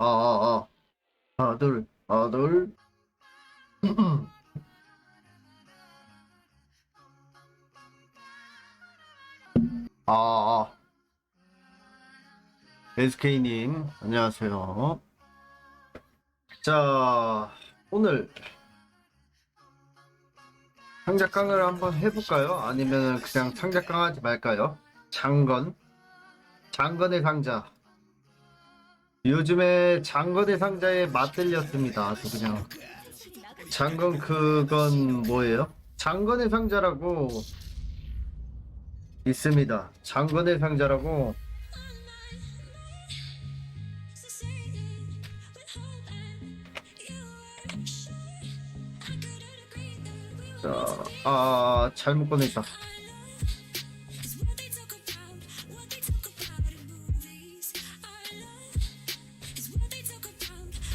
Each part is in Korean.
아, 아, 아. 하나, 둘, 하나, 둘. 아, 아. SK님, 안녕하세요. 자, 오늘 상자깡을 한번 해볼까요? 아니면 그냥 상자깡 하지 말까요? 장건. 장건의 상자. 요즘에 장건의 상자에 맛들렸습니다. 아주 그냥. 장건 그건 뭐예요? 장건의 상자라고 있습니다. 장건의 상자라고 자, 아 잘못 꺼냈다.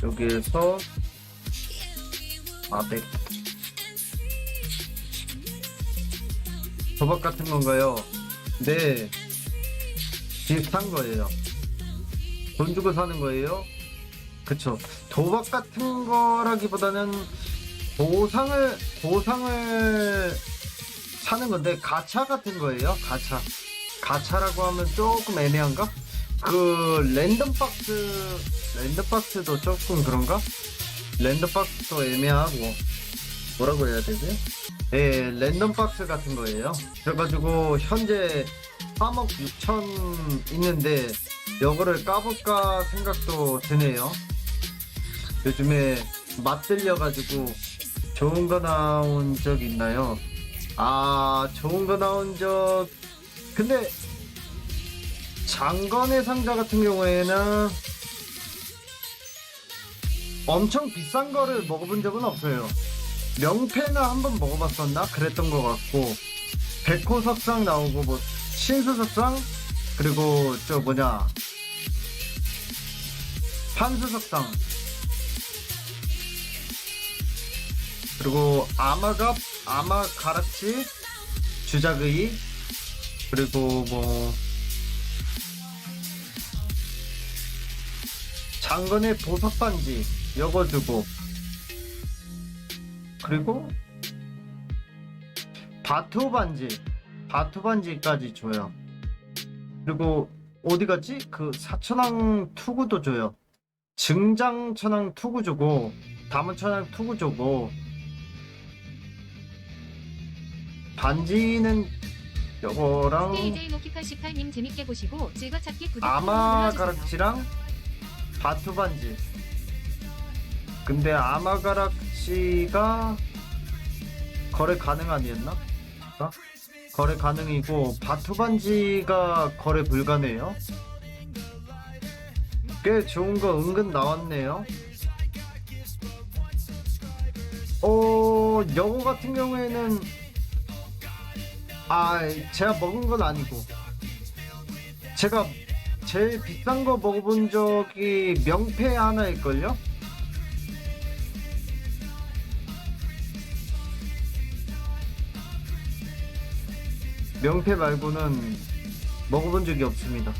여기에서 아백 도박 같은 건가요? 네 비슷한 거예요 돈 주고 사는 거예요? 그쵸 도박 같은 거라기보다는 보상을 보상을 사는 건데 가차 같은 거예요 가차 가차라고 하면 조금 애매한가? 그 랜덤 박스 랜덤 박스도 조금 그런가? 랜덤 박스도 애매하고 뭐라고 해야 되지? 예, 랜덤 박스 같은 거예요. 그래가지고 현재 3억 6천 있는데 이거를 까볼까 생각도 드네요. 요즘에 맛들려가지고 좋은 거 나온 적 있나요? 아, 좋은 거 나온 적 근데 장건의 상자 같은 경우에는 엄청 비싼 거를 먹어본 적은 없어요. 명패는 한번 먹어봤었나? 그랬던 것 같고 백호 석상 나오고 뭐 신수 석상 그리고 저 뭐냐 판수 석상 그리고 아마갑 아마가락지 주작의 그리고 뭐 장건의 보석 반지 요거 주고 그리고 바투 반지 바투 반지까지 줘요 그리고 어디 갔지? 그 사천왕 투구도 줘요 증장천왕 투구 주고 다문천왕 투구 주고 반지는 요거랑 KJ 모키카 18님 재밌게 보시고 즐거찾기 구독 아마. 가락지랑 바투 반지. 근데 아마 가락지가 거래 가능 아니었나? 어? 거래 가능이고 바투 반지가 거래 불가네요. 꽤 좋은 거 은근 나왔네요. 어, 여고 같은 경우에는 아, 제가 먹은 건 아니고 제가 제일 비싼 거 먹어본 적이 명패 하나일걸요? 명패 말고는 먹어본 적이 없습니다.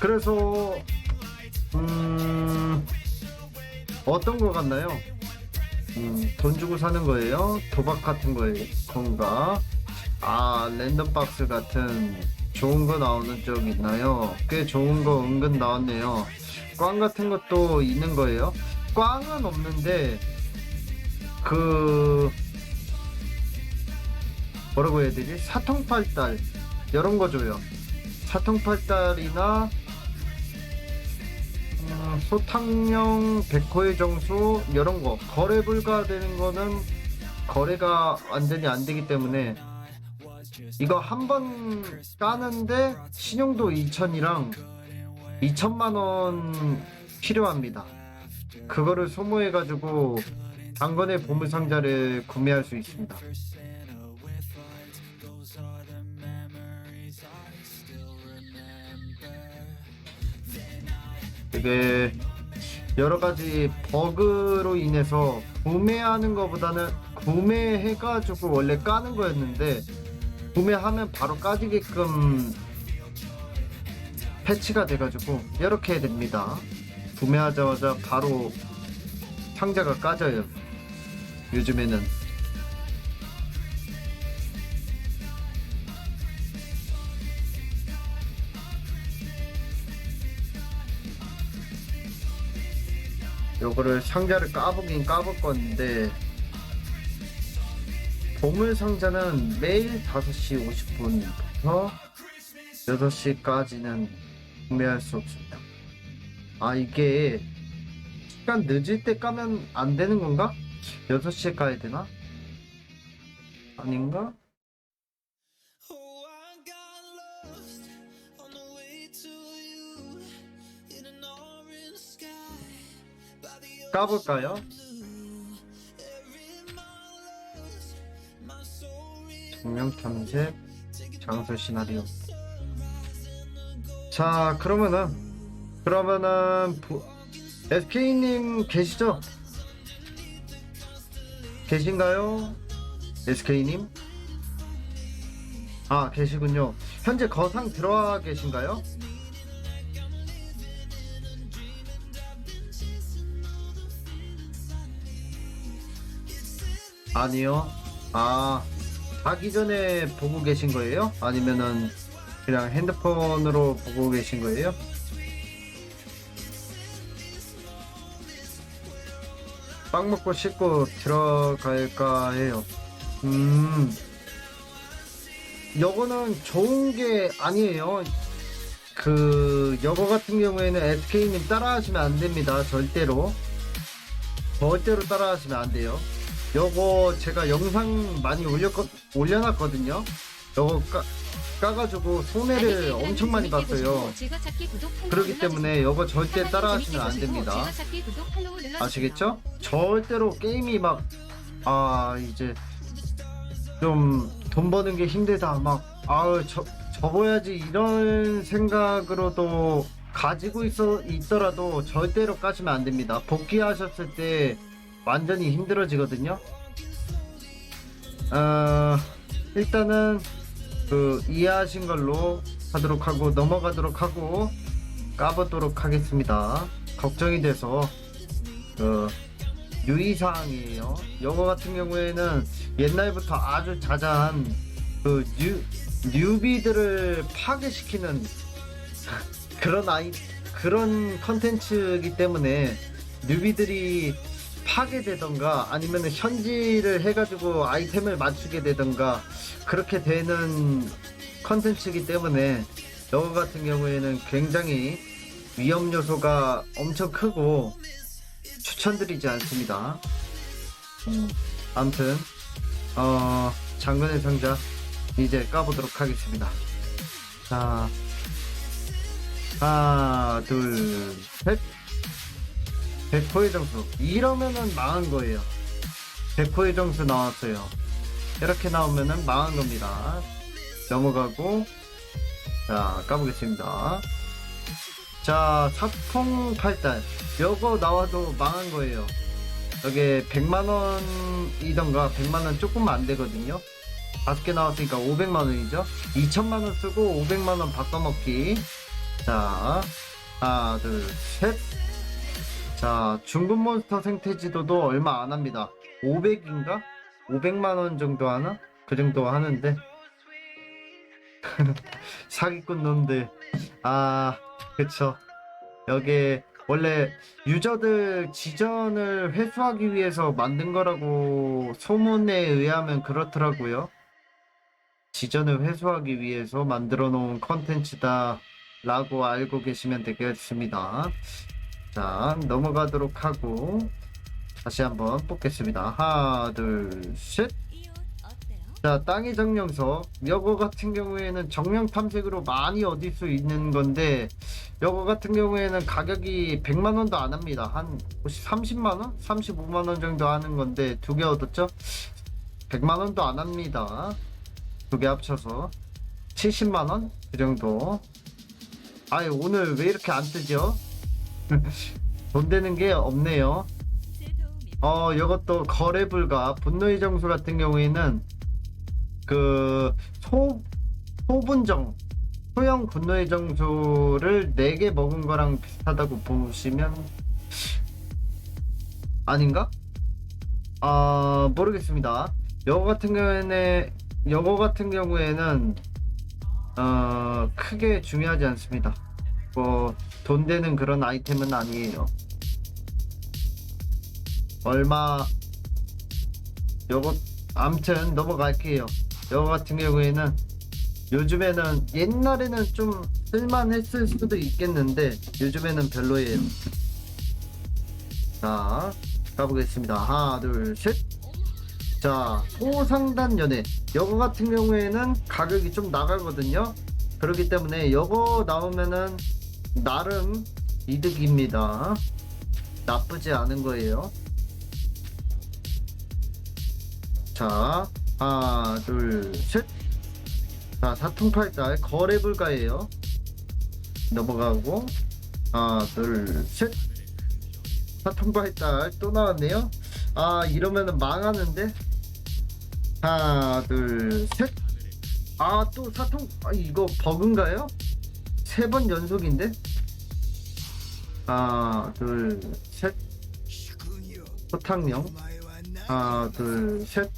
그래서 어떤 거 같나요? 음, 돈 주고 사는 거예요? 도박 같은 거예요? 건가? 아 랜덤 박스 같은 좋은 거 나오는 쪽 있나요? 꽤 좋은 거 은근 나왔네요. 꽝 같은 것도 있는 거예요? 꽝은 없는데 그 뭐라고 해야 되지? 사통팔달 이런 거 줘요. 사통팔달이나 음, 소탕령 백호의 정수 이런 거 거래 불가되는 거는 거래가 완전히 안 되기 때문에 이거 한 번 까는데 신용도 2천이랑 2천만 원 필요합니다. 그거를 소모해 가지고 당건의 보물 상자를 구매할 수 있습니다. 이게 여러 가지 버그로 인해서 구매하는 것보다는 구매해가지고 원래 까는 거였는데 구매하면 바로 까지게끔 패치가 돼가지고 이렇게 됩니다. 구매하자마자 바로 상자가 까져요. 요즘에는 요거를 상자를 까보긴 까볼 건데 보물 상자는 매일 5시 50분부터 6시까지는 구매할 수 없습니다. 아 이게 시간 늦을 때 까면 안 되는 건가? 6시에 까야 되나? 아닌가? 까볼까요? 정령 탐색 장소 시나리오 자 그러면은 그러면은 부... SK님 계시죠? 계신가요? SK님? 아 계시군요 현재 거상 들어와 계신가요? 아니요 아 자기 전에 보고 계신 거예요? 아니면은 그냥 핸드폰으로 보고 계신 거예요? 빵 먹고 씻고 들어갈까 해요. 음, 요거는 좋은 게 아니에요. 그, 요거 같은 경우에는 SK님 따라하시면 안 됩니다. 절대로. 절대로 따라하시면 안 돼요. 요거 제가 영상 많이 올렸, 올려놨거든요. 요거 까, 까가지고 손해를 엄청 많이 봤어요. 그렇기 때문에 요거 절대 따라하시면 안 됩니다. 아시겠죠? 절대로 게임이 막, 아, 이제, 좀, 돈 버는 게 힘들다. 막, 아우, 저, 접어야지. 이런 생각으로도 가지고 있어, 있더라도 절대로 까시면 안 됩니다. 복귀하셨을 때 완전히 힘들어지거든요. 어, 일단은, 그, 이해하신 걸로 하도록 하고, 넘어가도록 하고, 까보도록 하겠습니다. 걱정이 돼서, 그 유의사항이에요. 영어 같은 경우에는 옛날부터 아주 자자한 그 뉴, 뉴비들을 파괴시키는 그런 아이 그런 컨텐츠이기 때문에 뉴비들이 파괴되던가 아니면 현질을 해가지고 아이템을 맞추게 되던가 그렇게 되는 컨텐츠이기 때문에 영어 같은 경우에는 굉장히 위험 요소가 엄청 크고 추천드리지 않습니다. 음, 아무튼 어, 장군의 상자 이제 까보도록 하겠습니다. 자, 하나, 둘, 셋. 백호의 점수. 이러면은 망한 거예요. 백호의 점수 나왔어요. 이렇게 나오면은 망한 겁니다. 넘어가고, 자, 까보겠습니다. 자, 사풍팔달. 요거 나와도 망한 거예요. 여기 100만원이던가 100만원 조금 안 되거든요. 다섯 개 나왔으니까 500만원이죠. 2천만원 쓰고 500만원 바꿔먹기. 자, 하나, 둘, 셋. 자, 중급 몬스터 생태지도도 얼마 안 합니다. 500인가? 500만원 정도 하나? 그 정도 하는데. 사기꾼 놈들. 아, 그쵸. 여기에 원래 유저들 지전을 회수하기 위해서 만든 거라고 소문에 의하면 그렇더라고요. 지전을 회수하기 위해서 만들어 놓은 컨텐츠다 라고 알고 계시면 되겠습니다. 자, 넘어가도록 하고 다시 한번 뽑겠습니다. 하나, 둘, 셋. 자, 땅의 정령석. 여거 같은 경우에는 정령 탐색으로 많이 얻을 수 있는 건데, 여거 같은 경우에는 가격이 100만원도 안 합니다. 한 혹시 30만원? 35만원 정도 하는 건데, 두 개 얻었죠? 100만원도 안 합니다. 두 개 합쳐서. 70만원? 그 정도. 아니, 오늘 왜 이렇게 안 뜨죠? 돈 되는 게 없네요. 어, 이것도 거래 불가. 분노의 정수 같은 경우에는 그 소, 소분정, 소형 분노의 정수를 4개 먹은 거랑 비슷하다고 보시면 아닌가? 아, 모르겠습니다. 요거 같은 경우에는 요거 같은 경우에는 어, 크게 중요하지 않습니다. 뭐 돈 되는 그런 아이템은 아니에요. 얼마 요거 암튼 넘어갈게요. 요거 같은 경우에는 요즘에는 옛날에는 좀 쓸만했을 수도 있겠는데 요즘에는 별로예요. 자 가보겠습니다. 하나 둘 셋. 자 소상단 연애 요거 같은 경우에는 가격이 좀 나가거든요. 그렇기 때문에 요거 나오면은 나름 이득입니다. 나쁘지 않은 거예요. 자, 하나, 둘, 셋. 자, 사통팔달 거래 불가예요. 넘어가고, 하나, 둘, 셋. 사통팔달 또 나왔네요. 아, 이러면은 망하는데. 하나, 둘, 셋. 아, 또 사통, 아, 이거 버그인가요? 세 번 연속인데? 하나, 둘, 셋. 소탕령. 하나, 둘, 셋.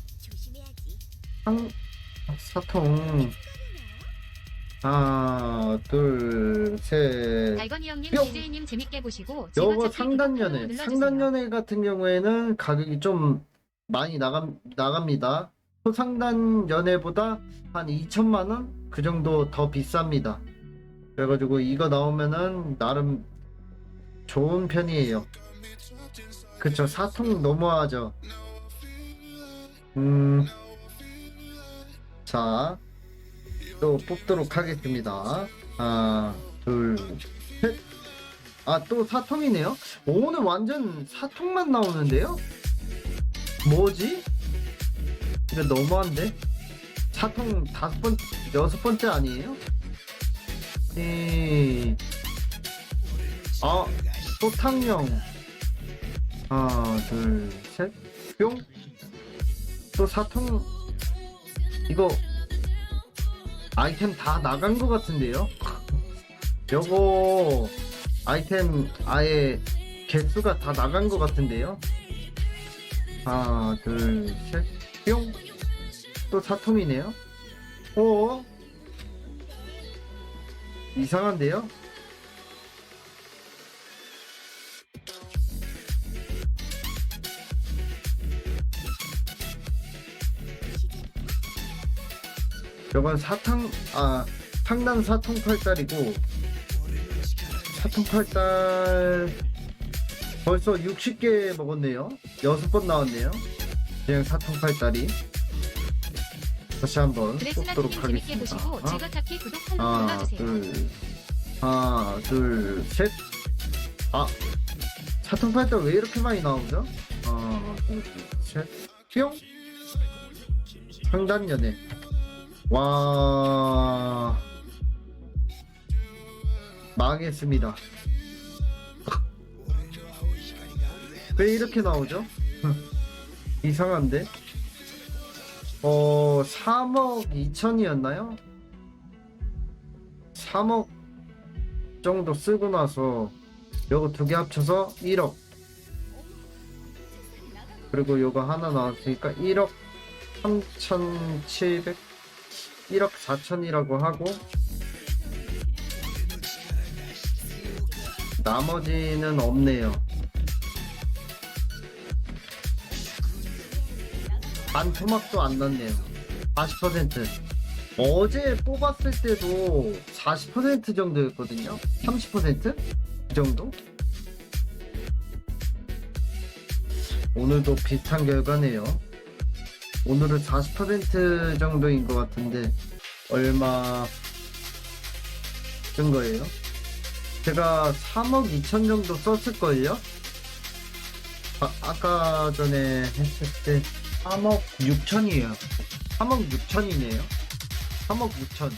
상, 사통. 하나, 둘, 셋. 달건이 형님, 뿅. DJ님 재밌게 보시고 요거 즐거찾기 상단연애. 눌러주세요. 상단연애 같은 경우에는 가격이 좀 많이 나가, 나갑니다. 소상단 연애보다 한 2천만원? 그 정도 더 비쌉니다. 그래가지고 이거 나오면은 나름 좋은 편이에요. 그쵸, 사통 너무하죠. 음, 자, 또 뽑도록 하겠습니다. 하나, 둘, 셋. 아, 또 사통이네요? 오늘 완전 사통만 나오는데요? 뭐지? 이거 너무한데? 사통 다섯 번, 여섯 번째 아니에요? 네. 아, 소탕령. 하나, 둘, 셋, 뿅. 또 사통, 이거, 아이템 다 나간 것 같은데요? 요거, 아이템 아예 개수가 다 나간 것 같은데요? 하나, 둘, 셋, 뿅. 또 사통이네요. 오. 이상한데요? 저건 사탕, 아, 상단 사통 팔달이고, 사통 팔달 벌써 60개 먹었네요. 6번 나왔네요. 그냥 사통 팔달이. 다시 한번 뽑도록 하겠습니다. 팔로우 하나, 눌러주세요. 둘, 하나, 둘, 셋. 아, 사통 팔달 왜 이렇게 많이 나오죠? 하나, 둘, 셋. 뿅. 상단 연애. 와. 망했습니다. 왜 이렇게 나오죠? 이상한데? 어, 3억 2천이었나요? 3억 정도 쓰고 나서 요거 두 개 합쳐서 1억 그리고 요거 하나 나왔으니까 1억 3,700 1억 4천이라고 하고 나머지는 없네요. 반 토막도 안 났네요. 40% 어제 뽑았을 때도 40% 정도였거든요. 30%? 그 정도? 오늘도 비슷한 결과네요 오늘은 40% 정도인 것 같은데 얼마 쓴 거예요? 제가 3억 2천 정도 썼을걸요? 아, 아까 전에 했을 때 3억 6천이에요 3억 6천이네요 3억 6천